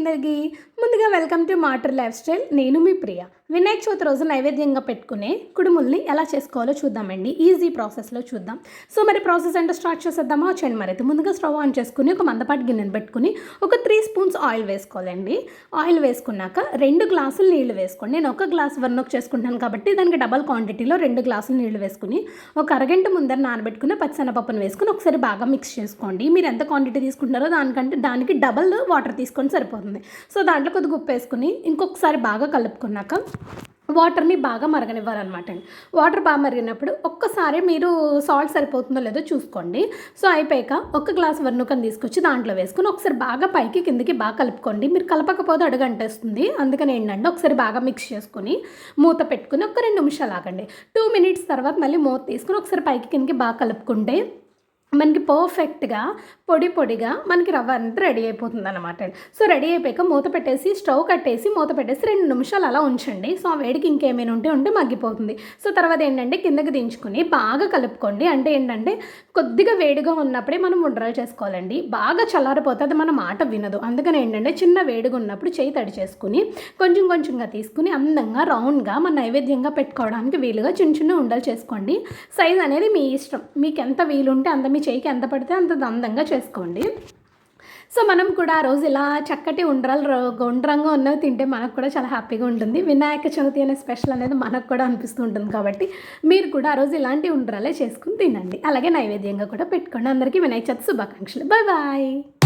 అందరికీ ముందుగా welcome to matter life style. నేను మీ ప్రియ. వినాయక చవితి రోజు నైవేద్యంగా పెట్టుకునే కుడుముల్ని ఎలా చేసుకోవాలో చూద్దామండి. ఈజీ ప్రాసెస్లో చూద్దాం. సో మరి ప్రాసెస్ అంటే స్టార్ట్ చేసేద్దామా? వచ్చండి మరి. అయితే ముందుగా స్టవ్ ఆన్ చేసుకుని ఒక మందపాటి గిన్నెను పెట్టుకుని ఒక త్రీ స్పూన్స్ ఆయిల్ వేసుకోవాలండి. ఆయిల్ వేసుకున్నాక రెండు గ్లాసులు నీళ్ళు వేసుకోండి. నేను ఒక గ్లాస్ వరకు చేసుకుంటాను కాబట్టి దానికి డబల్ క్వాంటిటీలో రెండు గ్లాసులు నీళ్ళు వేసుకుని ఒక అరగంట ముందర నానబెట్టుకుని పచ్చిశనగపప్పును వేసుకుని ఒకసారి బాగా మిక్స్ చేసుకోండి. మీరు ఎంత క్వాంటిటీ తీసుకుంటారో దానికంటే దానికి డబల్ వాటర్ తీసుకొని సరిపోతుంది. సో దాంట్లో కొద్దిగా ఉప్పు వేసుకుని ఇంకొకసారి బాగా కలుపుకున్నాక వాటర్ని బాగా మరగనివ్వాలన్నమాట అండి. వాటర్ బాగా మరిగినప్పుడు ఒక్కసారి మీరు సాల్ట్ సరిపోతుందో లేదో చూసుకోండి. సో అయిపోయాక ఒక గ్లాస్ వర్ణుకని తీసుకొచ్చి దాంట్లో వేసుకుని ఒకసారి బాగా పైకి కిందకి బాగా కలుపుకోండి. మీరు కలపకపోతే అడుగంటేస్తుంది అందుకని ఏంటంటే ఒకసారి బాగా మిక్స్ చేసుకుని మూత పెట్టుకుని ఒక రెండు నిమిషాలు ఆగండి. టూ మినిట్స్ తర్వాత మళ్ళీ మూత తీసుకుని ఒకసారి పైకి కిందకి బాగా కలుపుకుంటే మనకి పర్ఫెక్ట్గా పొడి పొడిగా మనకి రవ్వ అంతా రెడీ అయిపోతుంది అనమాట సో రెడీ అయిపోయాక మూత పెట్టేసి స్టవ్ కట్టేసి మూత పెట్టేసి రెండు నిమిషాలు అలా ఉంచండి. సో ఆ వేడికి ఇంకేమైనా ఉంటే ఉంటే మగ్గిపోతుంది. సో తర్వాత ఏంటంటే కిందకి దించుకుని బాగా కలుపుకోండి. అంటే ఏంటంటే కొద్దిగా వేడిగా ఉన్నప్పుడే మనం ఉండరాలు చేసుకోవాలండి. బాగా చల్లారిపోతే అది మన మాట వినదు. అందుకని ఏంటంటే చిన్న వేడిగా ఉన్నప్పుడు చేయి తడి చేసుకుని కొంచెం కొంచెంగా తీసుకుని అందంగా రౌండ్గా మన నైవేద్యంగా పెట్టుకోవడానికి వీలుగా చిన్న చిన్న ఉండలు చేసుకోండి. సైజ్ అనేది మీ ఇష్టం. మీకు ఎంత వీలుంటే అంత మీ చేయికి ఎంత పడితే అంత అందంగా చేసుకోండి. సో మనం కూడా ఆ రోజు ఇలా చక్కటి ఉండరాలు గుండ్రంగా ఉన్నవి తింటే మనకు కూడా చాలా హ్యాపీగా ఉంటుంది. వినాయక చవితి అనే స్పెషల్ అనేది మనకు కూడా అనిపిస్తూ ఉంటుంది కాబట్టి మీరు కూడా ఆ రోజు ఇలాంటి ఉండ్రాలే చేసుకుని తినండి. అలాగే నైవేద్యంగా కూడా పెట్టుకోండి. అందరికీ వినాయక చవితి శుభాకాంక్షలు. Bye bye.